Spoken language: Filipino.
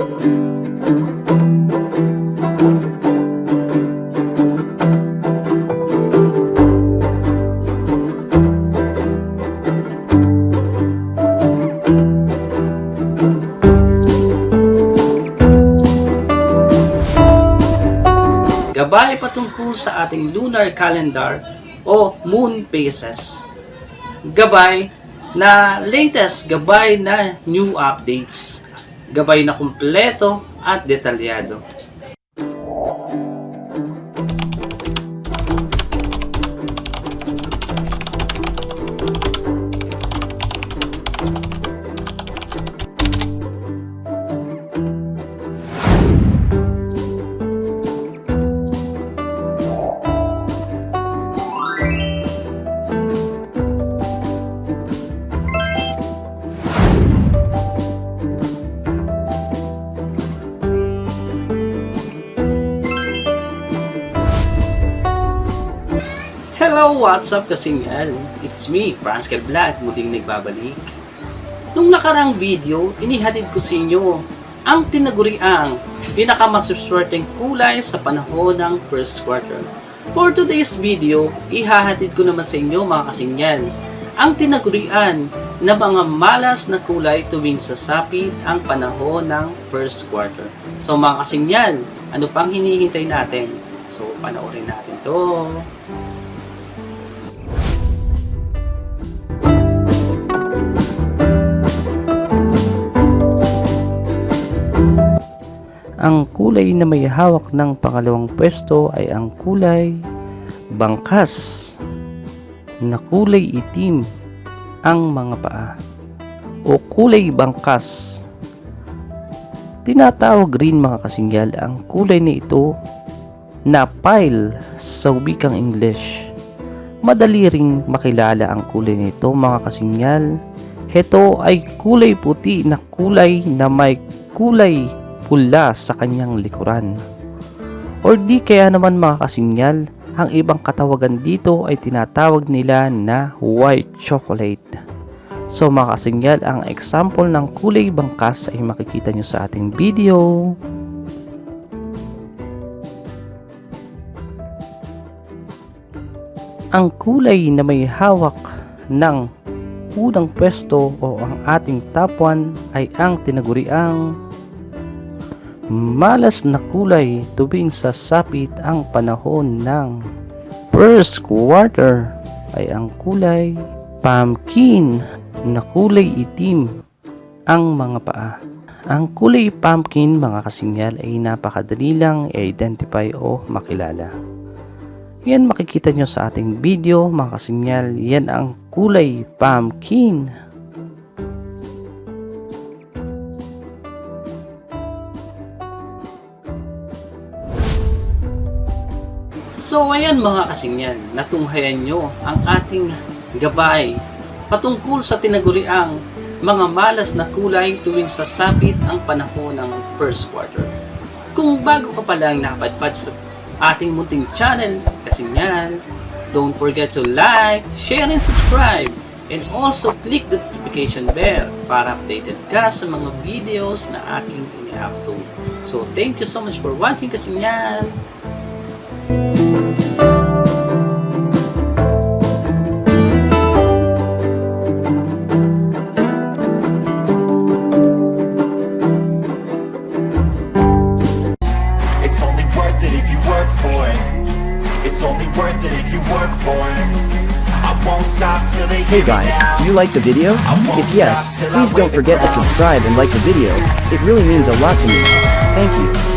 Gabay patungkol sa ating lunar calendar o moon phases. Gabay na latest gabay na new updates. Gabay na kumpleto at detalyado. Hello, what's up kasingyan? It's me, Franz Black, muling nagbabalik. Nung nakarang video, inihatid ko sa inyo ang tinaguriang pinakamasuswerteng kulay sa panahon ng first quarter. For today's video, ihahatid ko naman sa inyo mga kasingyan ang tinagurian na mga malas na kulay tuwing sasapit ang panahon ng first quarter. So mga kasingyan, ano pang hinihintay natin? So panoorin natin to. Ang kulay na may hawak ng pangalawang pwesto ay ang kulay bangkas na kulay itim ang mga paa o kulay bangkas. Tinatawag rin mga kasingyal ang kulay na ito na pile sa wikang English. Madali ring makilala ang kulay nito mga kasingyal. Heto ay kulay puti na kulay na may kulay pula sa kanyang likuran. Or di kaya naman mga kasingyal, ang ibang katawagan dito ay tinatawag nila na white chocolate. So mga kasingyal, ang example ng kulay bangkas ay makikita nyo sa ating video. Ang kulay na may hawak ng unang pwesto o ang ating top 1 ay ang tinaguriang malas na kulay tuwing sasapit ang panahon ng first quarter ay ang kulay pumpkin na kulay itim ang mga paa. Ang kulay pumpkin mga kasingyal ay napakadali lang i-identify o makilala. Yan makikita nyo sa ating video mga kasingyal, yan ang kulay pumpkin. So ayan mga kasingyan, natunghayan nyo ang ating gabay patungkol sa tinaguriang mga malas na kulay tuwing sasapit ang panahon ng first quarter. Kung bago ka pa lang nakapadpad sa ating munting channel, kasingyan, don't forget to like, share, and subscribe. And also click the notification bell para updated ka sa mga videos na aking ini-upload. So thank you so much for watching kasingyan! It's only worth it if you work for it. I won't stop till they Hey guys, do you like the video? If yes, please don't forget to subscribe and like the video. It really means a lot to me. Thank you.